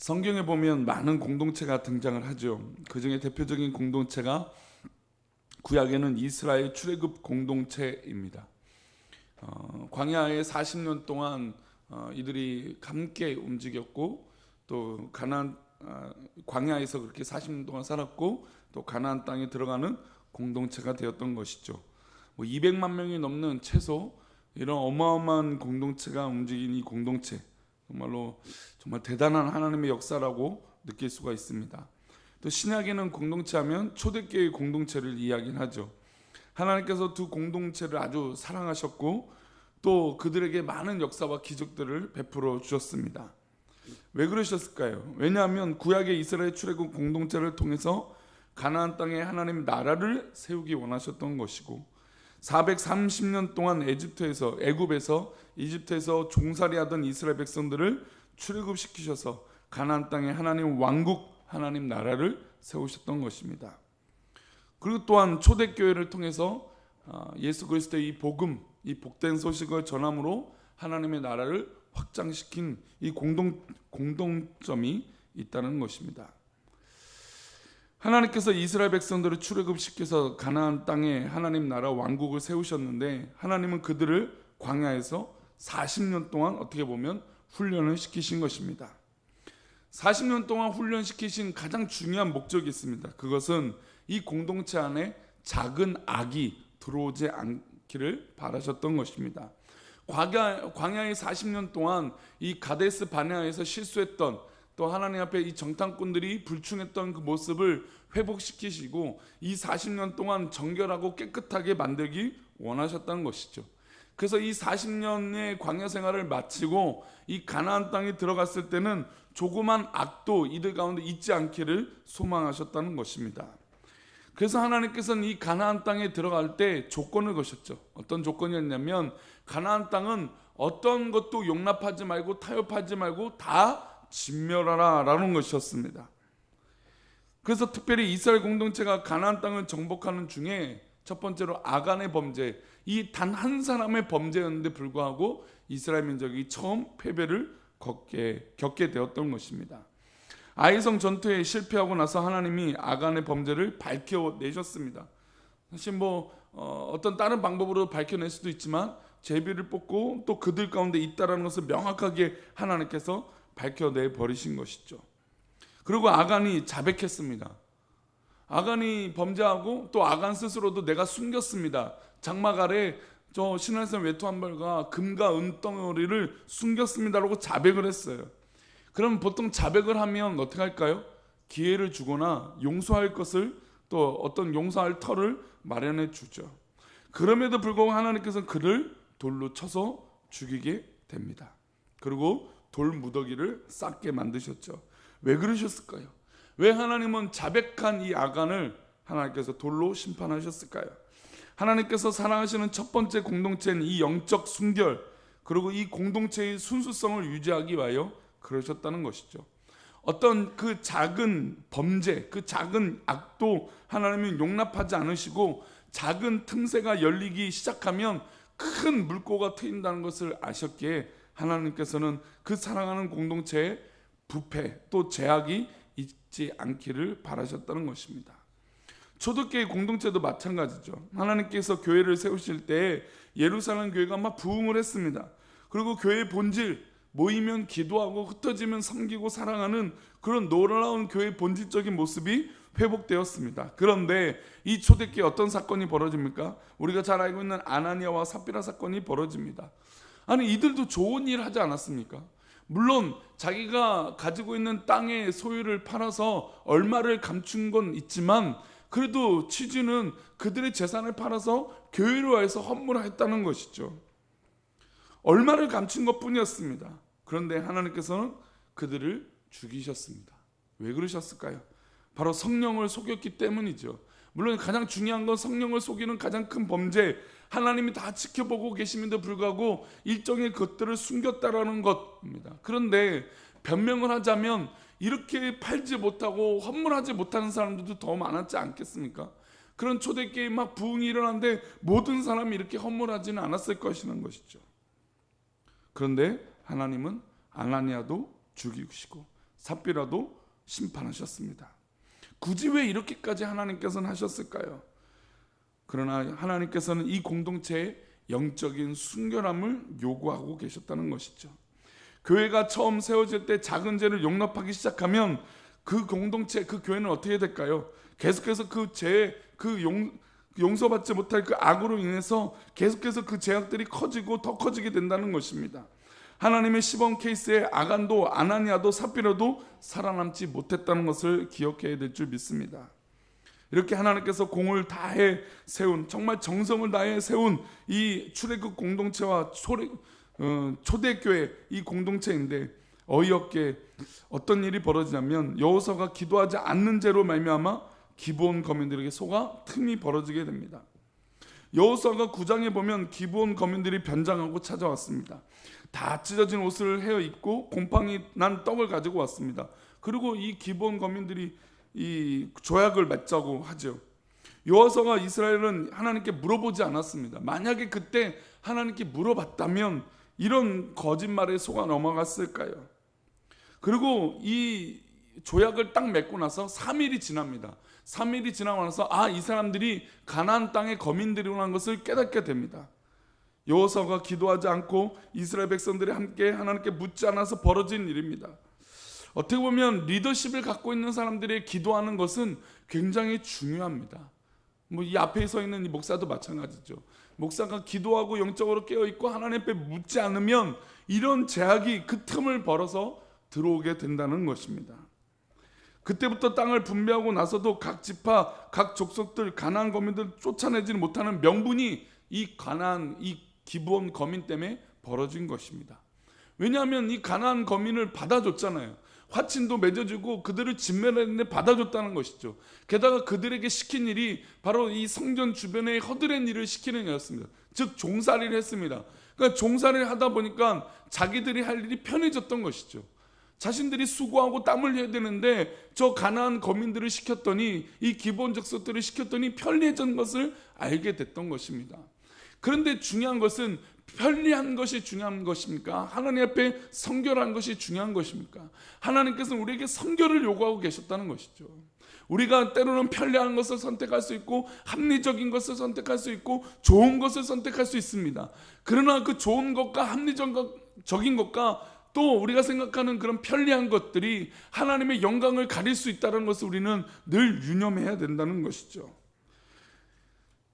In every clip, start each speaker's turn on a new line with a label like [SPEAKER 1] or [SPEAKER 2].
[SPEAKER 1] 성경에 보면 많은 공동체가 등장을 하죠. 그 중에 대표적인 공동체가 구약에는 이스라엘 출애굽 공동체입니다. 어, 광야에 40년 동안 어, 이들이 함께 움직였고 또 가나안 아, 광야에서 그렇게 40년 동안 살았고 또 가나안 땅에 들어가는 공동체가 되었던 것이죠. 뭐 200만 명이 넘는 최소 이런 어마어마한 공동체가 움직인 이 공동체 정말로 정말 대단한 하나님의 역사라고 느낄 수가 있습니다. 또 신약에는 공동체 하면 초대교회 공동체를 이야기하죠. 하나님께서 두 공동체를 아주 사랑하셨고 또 그들에게 많은 역사와 기적들을 베풀어 주셨습니다. 왜 그러셨을까요? 왜냐하면 구약의 이스라엘 출애굽 공동체를 통해서 가나안 땅에 하나님 나라를 세우기 원하셨던 것이고 430년 동안 에집트에서 애굽에서 이집트에서 종살이하던 이스라엘 백성들을 출애굽시키셔서 가나안 땅에 하나님 왕국 하나님 나라를 세우셨던 것입니다. 그리고 또한 초대교회를 통해서 아, 예수 그리스도의 이 복음, 이 복된 소식을 전함으로 하나님의 나라를 확장시킨 이 공동 공동점이 있다는 것입니다. 하나님께서 이스라엘 백성들을 출애굽시켜서 가나안 땅에 하나님 나라 왕국을 세우셨는데 하나님은 그들을 광야에서 40년 동안 어떻게 보면 훈련을 시키신 것입니다. 40년 동안 훈련시키신 가장 중요한 목적이 있습니다. 그것은 이 공동체 안에 작은 악이 들어오지 않기를 바라셨던 것입니다. 광야, 광야의 40년 동안 이 가데스 바네아에서 실수했던 또 하나님 앞에 이 정탐꾼들이 불충했던 그 모습을 회복시키시고 이 40년 동안 정결하고 깨끗하게 만들기 원하셨다는 것이죠. 그래서 이 40년의 광야 생활을 마치고 이 가나안 땅에 들어갔을 때는 조그만 악도 이들 가운데 있지 않기를 소망하셨다는 것입니다. 그래서 하나님께서는 이 가나안 땅에 들어갈 때 조건을 거셨죠. 어떤 조건이었냐면 가나안 땅은 어떤 것도 용납하지 말고 타협하지 말고 다 진멸하라라는 것이었습니다. 그래서 특별히 이스라엘 공동체가 가나안 땅을 정복하는 중에 첫 번째로 아간의 범죄, 이 단 한 사람의 범죄였는데 불구하고 이스라엘 민족이 처음 패배를 겪게, 겪게 되었던 것입니다. 아이성 전투에 실패하고 나서 하나님이 아간의 범죄를 밝혀내셨습니다. 사실 뭐 어, 어떤 다른 방법으로 밝혀낼 수도 있지만 제비를 뽑고 또 그들 가운데 있다라는 것을 명확하게 하나님께서 밝혀내 버리신 것이죠. 그리고 아간이 자백했습니다. 아간이 범죄하고 또 아간 스스로도 내가 숨겼습니다. 장막 아래 저 신할산 외투 한 벌과 금과 은덩어리를 숨겼습니다라고 자백을 했어요. 그럼 보통 자백을 하면 어떻게 할까요? 기회를 주거나 용서할 것을 또 어떤 용서할 털을 마련해 주죠. 그럼에도 불구하고 하나님께서 그를 돌로 쳐서 죽이게 됩니다. 그리고 돌 무더기를 쌓게 만드셨죠. 왜 그러셨을까요? 왜 하나님은 자백한 이 아간을 하나님께서 돌로 심판하셨을까요? 하나님께서 사랑하시는 첫 번째 공동체는 이 영적 순결 그리고 이 공동체의 순수성을 유지하기 위하여 그러셨다는 것이죠. 어떤 그 작은 범죄, 그 작은 악도 하나님은 용납하지 않으시고 작은 틈새가 열리기 시작하면 큰 물고가 트인다는 것을 아셨기에 하나님께서는 그 사랑하는 공동체의 부패 또 제약이 있지 않기를 바라셨다는 것입니다. 초대교회 공동체도 마찬가지죠. 하나님께서 교회를 세우실 때 예루살렘 교회가 막 부흥을 했습니다. 그리고 교회의 본질 모이면 기도하고 흩어지면 섬기고 사랑하는 그런 놀라운 교회의 본질적인 모습이 회복되었습니다. 그런데 이 초대교회 어떤 사건이 벌어집니까? 우리가 잘 알고 있는 아나니아와 삽비라 사건이 벌어집니다. 아니 이들도 좋은 일 하지 않았습니까? 물론 자기가 가지고 있는 땅의 소유를 팔아서 얼마를 감춘 건 있지만 그래도 취지는 그들의 재산을 팔아서 교회로 해서 헌물을 했다는 것이죠. 얼마를 감춘 것 뿐이었습니다. 그런데 하나님께서는 그들을 죽이셨습니다. 왜 그러셨을까요? 바로 성령을 속였기 때문이죠. 물론 가장 중요한 건 성령을 속이는 가장 큰 범죄, 하나님이 다 지켜보고 계심에도 불구하고 일정의 것들을 숨겼다라는 것입니다. 그런데 변명을 하자면 이렇게 팔지 못하고 헌물하지 못하는 사람들도 더 많았지 않겠습니까? 그런 초대교회 막 부흥이 일어났는데 모든 사람이 이렇게 헌물하지는 않았을 것이라는 것이죠. 그런데 하나님은 아나니아도 죽이시고 삽비라도 심판하셨습니다. 굳이 왜 이렇게까지 하나님께서는 하셨을까요? 그러나 하나님께서는 이 공동체의 영적인 순결함을 요구하고 계셨다는 것이죠. 교회가 처음 세워질 때 작은 죄를 용납하기 시작하면 그 공동체, 그 교회는 어떻게 될까요? 계속해서 그 죄, 그 용, 용서받지 못할 그 악으로 인해서 계속해서 그 죄악들이 커지고 더 커지게 된다는 것입니다. 하나님의 시범 케이스에 아간도 아나니아도 삽비라도 살아남지 못했다는 것을 기억해야 될 줄 믿습니다. 이렇게 하나님께서 공을 다해 세운 정말 정성을 다해 세운 이 출애굽 공동체와 어, 초대교회 이 공동체인데 어이없게 어떤 일이 벌어지냐면 여호서가 기도하지 않는 죄로 말미암아 기브온 거민들에게 속아 틈이 벌어지게 됩니다. 여호서가 9장에 보면 기브온 거민들이 변장하고 찾아왔습니다. 다 찢어진 옷을 헤어 입고 곰팡이 난 떡을 가지고 왔습니다. 그리고 이 기브온 거민들이 이 조약을 맺자고 하죠. 여호서가 이스라엘은 하나님께 물어보지 않았습니다. 만약에 그때 하나님께 물어봤다면 이런 거짓말에 속아 넘어갔을까요? 그리고 이 조약을 딱 맺고 나서 3일이 지납니다. 3일이 지나고 나서 아 이 사람들이 가나안 땅의 거민들이라는 것을 깨닫게 됩니다. 여호사가 기도하지 않고 이스라엘 백성들이 함께 하나님께 묻지 않아서 벌어진 일입니다. 어떻게 보면 리더십을 갖고 있는 사람들이 기도하는 것은 굉장히 중요합니다. 뭐 이 앞에 서 있는 이 목사도 마찬가지죠. 목사가 기도하고 영적으로 깨어 있고 하나님 앞에 묻지 않으면 이런 제약이 그 틈을 벌어서 들어오게 된다는 것입니다. 그때부터 땅을 분배하고 나서도 각 지파, 각 족속들, 가나안 거민들 쫓아내지 못하는 명분이 이 가나안 이 기브온 거민 때문에 벌어진 것입니다. 왜냐하면 이 가나안 거민을 받아줬잖아요. 화친도 맺어주고 그들을 진멸했는데 받아줬다는 것이죠. 게다가 그들에게 시킨 일이 바로 이 성전 주변에 허드렛 일을 시키는 일이었습니다. 즉 종살이를 했습니다. 그러니까 종살이를 하다 보니까 자기들이 할 일이 편해졌던 것이죠. 자신들이 수고하고 땀을 흘려야 되는데 저 가나안 거민들을 시켰더니 이 기본 적석들을 시켰더니 편리해진 것을 알게 됐던 것입니다. 그런데 중요한 것은 편리한 것이 중요한 것입니까? 하나님 앞에 성결한 것이 중요한 것입니까? 하나님께서는 우리에게 성결을 요구하고 계셨다는 것이죠. 우리가 때로는 편리한 것을 선택할 수 있고 합리적인 것을 선택할 수 있고 좋은 것을 선택할 수 있습니다. 그러나 그 좋은 것과 합리적인 것과 또 우리가 생각하는 그런 편리한 것들이 하나님의 영광을 가릴 수 있다는 것을 우리는 늘 유념해야 된다는 것이죠.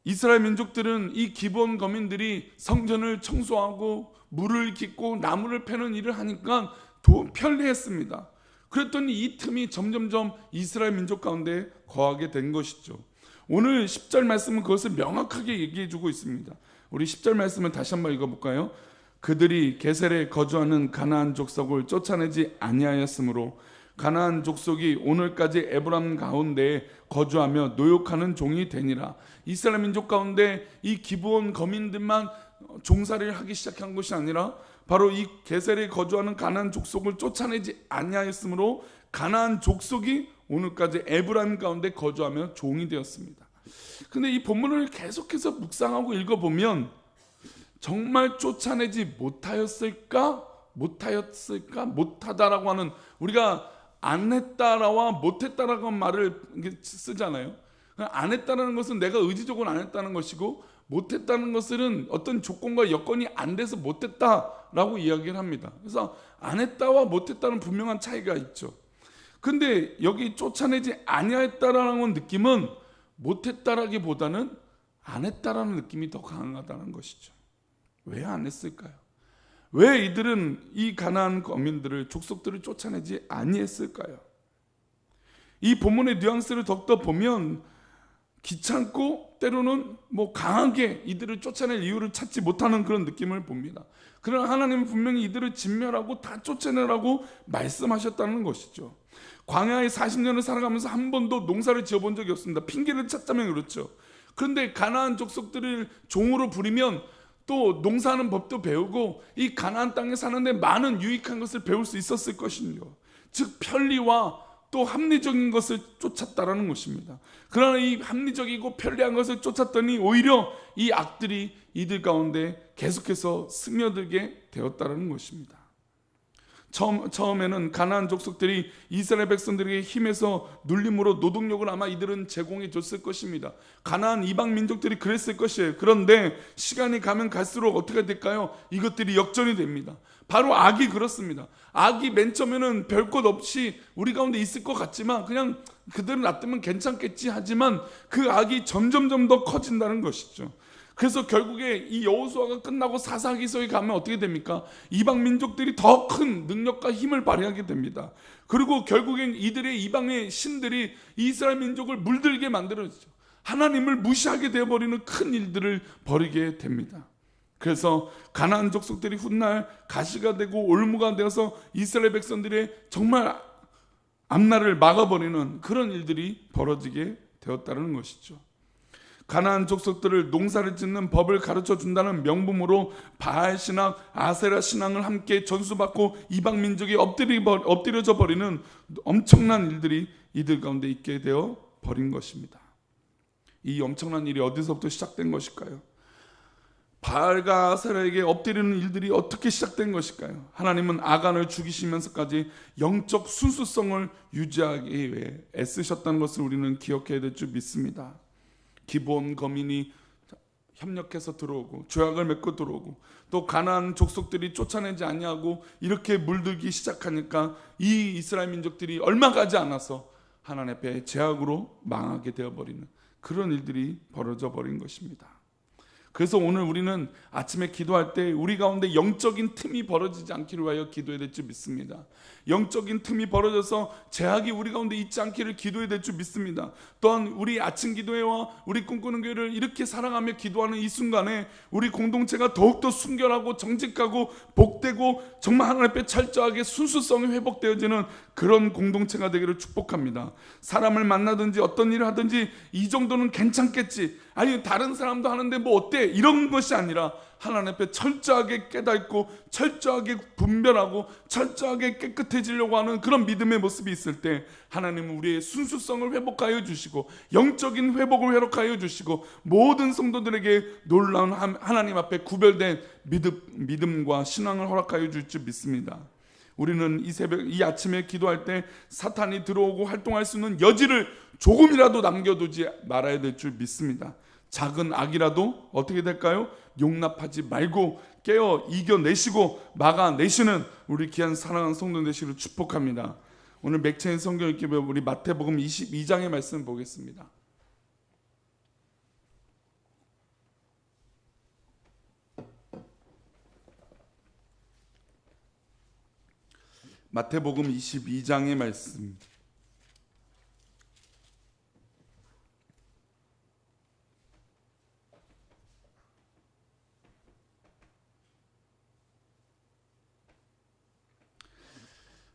[SPEAKER 1] 이스라엘 민족들은 이 기본 거민들이 성전을 청소하고 물을 깃고 나무를 패는 일을 하니까 도 편리했습니다. 그랬더니 이 틈이 점점점 이스라엘 민족 가운데 거하게 된 것이죠. 오늘 10절 말씀은 그것을 명확하게 얘기해 주고 있습니다. 우리 10절 말씀을 다시 한번 읽어 볼까요? 그들이 게셀에 거주하는 가나안 족속을 쫓아내지 아니하였으므로 가나안 족속이 오늘까지 에브람 가운데 거주하며 노역하는 종이 되니라. 이스라엘 민족 가운데 이 기브온 거민들만 종살이를 하기 시작한 것이 아니라 바로 이 게셀에 거주하는 가나안 족속을 쫓아내지 아니하였으므로 가나안 족속이 오늘까지 에브람 가운데 거주하며 종이 되었습니다. 근데 이 본문을 계속해서 묵상하고 읽어보면 정말 쫓아내지 못하였을까? 못하였을까? 못하다라고 하는 우리가 안 했다라와 못했다라고 하는 말을 쓰잖아요. 안 했다는 것은 내가 의지적으로 안 했다는 것이고 못했다는 것은 어떤 조건과 여건이 안 돼서 못했다라고 이야기를 합니다. 그래서 안 했다와 못했다는 분명한 차이가 있죠. 근데 여기 쫓아내지 아니하였다라는 느낌은 못했다라기보다는 안 했다라는 느낌이 더 강하다는 것이죠. 왜 안 했을까요? 왜 이들은 이 가나안 거민들을 족속들을 쫓아내지 아니했을까요? 이 본문의 뉘앙스를 더욱더 보면 귀찮고 때로는 뭐 강하게 이들을 쫓아낼 이유를 찾지 못하는 그런 느낌을 봅니다. 그러나 하나님은 분명히 이들을 진멸하고 다 쫓아내라고 말씀하셨다는 것이죠. 광야에 40년을 살아가면서 한 번도 농사를 지어본 적이 없습니다. 핑계를 찾자면 그렇죠. 그런데 가나안 족속들을 종으로 부리면 또 농사하는 법도 배우고 이 가나안 땅에 사는데 많은 유익한 것을 배울 수 있었을 것이죠. 즉 편리와 또 합리적인 것을 쫓았다라는 것입니다. 그러나 이 합리적이고 편리한 것을 쫓았더니 오히려 이 악들이 이들 가운데 계속해서 스며들게 되었다라는 것입니다. 처음, 처음에는 가나안 족속들이 이스라엘 백성들에게 힘에서 눌림으로 노동력을 아마 이들은 제공해 줬을 것입니다. 가나안 이방 민족들이 그랬을 것이에요. 그런데 시간이 가면 갈수록 어떻게 될까요? 이것들이 역전이 됩니다. 바로 악이 그렇습니다. 악이 맨 처음에는 별것 없이 우리 가운데 있을 것 같지만 그냥 그대로 놔두면 괜찮겠지 하지만 그 악이 점점점 더 커진다는 것이죠. 그래서 결국에 이 여호수아가 끝나고 사사기서에 가면 어떻게 됩니까? 이방 민족들이 더 큰 능력과 힘을 발휘하게 됩니다. 그리고 결국엔 이들의 이방의 신들이 이스라엘 민족을 물들게 만들어지죠. 하나님을 무시하게 되어버리는 큰 일들을 벌이게 됩니다. 그래서 가나안 족속들이 훗날 가시가 되고 올무가 되어서 이스라엘 백성들의 정말 앞날을 막아버리는 그런 일들이 벌어지게 되었다는 것이죠. 가나안 족속들을 농사를 짓는 법을 가르쳐 준다는 명분으로 바알 신앙, 아세라 신앙을 함께 전수받고 이방 민족이 엎드려져 버리는 엄청난 일들이 이들 가운데 있게 되어 버린 것입니다. 이 엄청난 일이 어디서부터 시작된 것일까요? 바알과 아세라에게 엎드리는 일들이 어떻게 시작된 것일까요? 하나님은 아간을 죽이시면서까지 영적 순수성을 유지하기 위해 애쓰셨다는 것을 우리는 기억해야 될 줄 믿습니다. 기본 거민이 협력해서 들어오고 조약을 맺고 들어오고 또 가나안 족속들이 쫓아내지 아니하고 이렇게 물들기 시작하니까 이 이스라엘 민족들이 얼마 가지 않아서 하나님 앞에 제약으로 망하게 되어 버리는 그런 일들이 벌어져 버린 것입니다. 그래서 오늘 우리는 아침에 기도할 때 우리 가운데 영적인 틈이 벌어지지 않기를 위하여 기도해야 될 줄 믿습니다. 영적인 틈이 벌어져서 제약이 우리 가운데 있지 않기를 기도해야 될 줄 믿습니다. 또한 우리 아침 기도회와 우리 꿈꾸는 교회를 이렇게 사랑하며 기도하는 이 순간에 우리 공동체가 더욱더 순결하고 정직하고 복되고 정말 하나님 앞에 철저하게 순수성이 회복되어지는 그런 공동체가 되기를 축복합니다. 사람을 만나든지 어떤 일을 하든지 이 정도는 괜찮겠지. 아니 다른 사람도 하는데 뭐 어때? 이런 것이 아니라 하나님 앞에 철저하게 깨닫고 철저하게 분별하고 철저하게 깨끗해지려고 하는 그런 믿음의 모습이 있을 때 하나님은 우리의 순수성을 회복하여 주시고 영적인 회복을 회복하여 주시고 모든 성도들에게 놀라운 하나님 앞에 구별된 믿음, 믿음과 신앙을 허락하여 줄 줄 믿습니다. 우리는 이 새벽 이 아침에 기도할 때 사탄이 들어오고 활동할 수 있는 여지를 조금이라도 남겨두지 말아야 될 줄 믿습니다. 작은 악이라도 어떻게 될까요? 용납하지 말고 깨어 이겨내시고 막아내시는 우리 귀한 사랑하는 성도 되시기를 축복합니다. 오늘 맥체인 성경 읽기 우리 마태복음 22장의 말씀 보겠습니다. 마태복음 22장의 말씀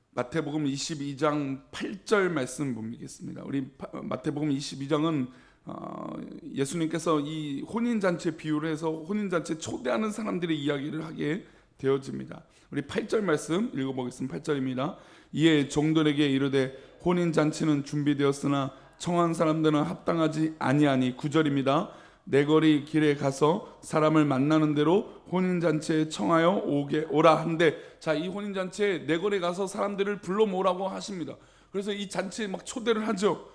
[SPEAKER 1] 마태복음 22장 8절 말씀 보겠습니다. 우리 마태복음 22장은 어, 예수님께서 이 혼인 잔치 비유를 해서 혼인 잔치 초대하는 사람들의 이야기를 하게 되어집니다. 우리 8절 말씀 읽어보겠습니다. 8절입니다. 이에 종들에게 이르되 혼인 잔치는 준비되었으나 청한 사람들은 합당하지 아니하니 9절입니다. 내거리 길에 가서 사람을 만나는 대로 혼인 잔치에 청하여 오게 오라 한데 자 이 혼인 잔치에 내거리 가서 사람들을 불러 모으라고 하십니다. 그래서 이 잔치에 막 초대를 하죠.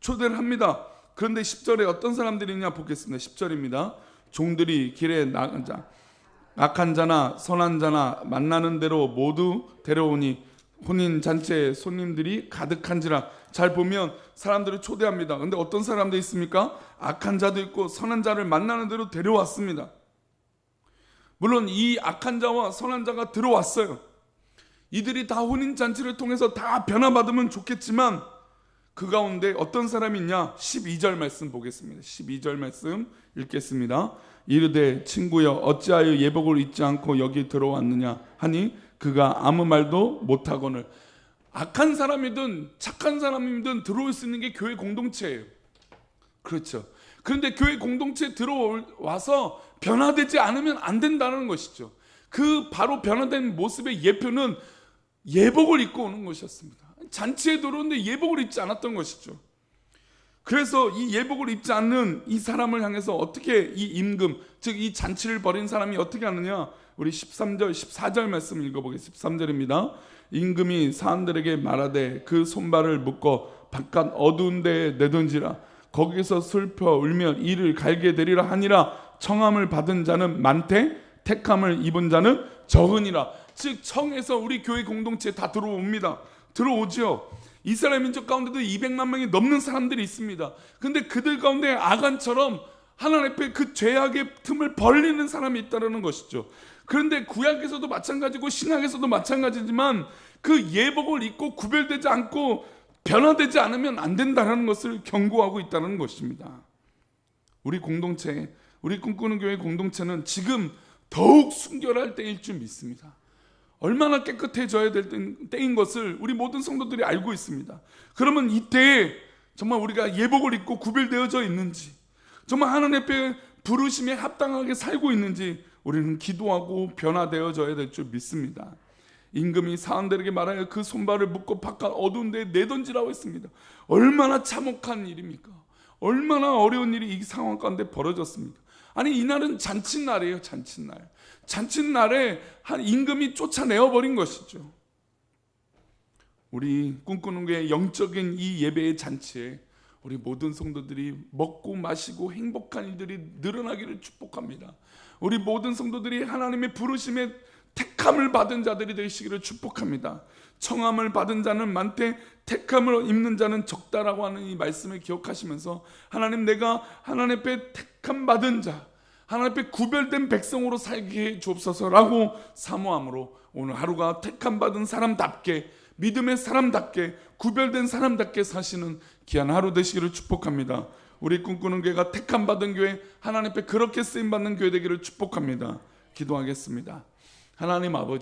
[SPEAKER 1] 초대를 합니다. 그런데 10절에 어떤 사람들이냐 보겠습니다. 10절입니다. 종들이 길에 나자 악한 자나 선한 자나 만나는 대로 모두 데려오니 혼인 잔치에 손님들이 가득한지라 잘 보면 사람들을 초대합니다. 근데 어떤 사람도 있습니까? 악한 자도 있고 선한 자를 만나는 대로 데려왔습니다. 물론 이 악한 자와 선한 자가 들어왔어요. 이들이 다 혼인 잔치를 통해서 다 변화받으면 좋겠지만 그 가운데 어떤 사람이 있냐? 12절 말씀 보겠습니다. 12절 말씀 읽겠습니다. 이르되 친구여 어찌하여 예복을 잊지 않고 여기 들어왔느냐 하니 그가 아무 말도 못하거늘 악한 사람이든 착한 사람이든 들어올 수 있는 게 교회 공동체예요. 그렇죠. 그런데 교회 공동체에 들어와서 변화되지 않으면 안 된다는 것이죠. 그 바로 변화된 모습의 예표는 예복을 입고 오는 것이었습니다. 잔치에 들어오는데 예복을 입지 않았던 것이죠. 그래서 이 예복을 입지 않는 이 사람을 향해서 어떻게 이 임금, 즉 이 잔치를 벌인 사람이 어떻게 하느냐? 우리 13절, 14절 말씀 읽어보겠습니다. 13절입니다. 임금이 사람들에게 말하되 그 손발을 묶어 바깥 어두운 데에 내던지라 거기서 슬퍼 울며 이를 갈게 되리라 하니라 청함을 받은 자는 많되 택함을 입은 자는 적으니라 즉 청에서 우리 교회 공동체에 다 들어옵니다 들어오죠 이스라엘 민족 가운데도 200만 명이 넘는 사람들이 있습니다 근데 그들 가운데 아간처럼 하나님 앞에 그 죄악의 틈을 벌리는 사람이 있다는 것이죠 그런데 구약에서도 마찬가지고 신약에서도 마찬가지지만 그 예복을 입고 구별되지 않고 변화되지 않으면 안 된다는 것을 경고하고 있다는 것입니다. 우리 공동체, 우리 꿈꾸는 교회 공동체는 지금 더욱 순결할 때일 줄 믿습니다. 얼마나 깨끗해져야 될 때인 것을 우리 모든 성도들이 알고 있습니다. 그러면 이때에 정말 우리가 예복을 입고 구별되어져 있는지, 정말 하나님 앞에 부르심에 합당하게 살고 있는지 우리는 기도하고 변화되어져야 될 줄 믿습니다. 임금이 사람들에게 말하여 그 손발을 묶고 바깥 어두운 데에 내던지라고 했습니다. 얼마나 참혹한 일입니까? 얼마나 어려운 일이 이 상황 가운데 벌어졌습니까? 아니 이날은 잔칫날이에요, 잔칫날. 잔칫날에 한 임금이 쫓아내어 버린 것이죠. 우리 꿈꾸는 게 영적인 이 예배의 잔치에 우리 모든 성도들이 먹고 마시고 행복한 일들이 늘어나기를 축복합니다. 우리 모든 성도들이 하나님의 부르심에 택함을 받은 자들이 되시기를 축복합니다. 청함을 받은 자는 많되 택함을 입는 자는 적다라고 하는 이 말씀을 기억하시면서 하나님 내가 하나님 앞에 택함 받은 자 하나님 앞에 구별된 백성으로 살게 해 주옵소서라고 사모함으로 오늘 하루가 택함 받은 사람답게 믿음의 사람답게 구별된 사람답게 사시는 귀한 하루 되시기를 축복합니다. 우리 꿈꾸는 교회가 택함 받은 교회 하나님 앞에 그렇게 쓰임 받는 교회 되기를 축복합니다. 기도하겠습니다. 하나님 아버지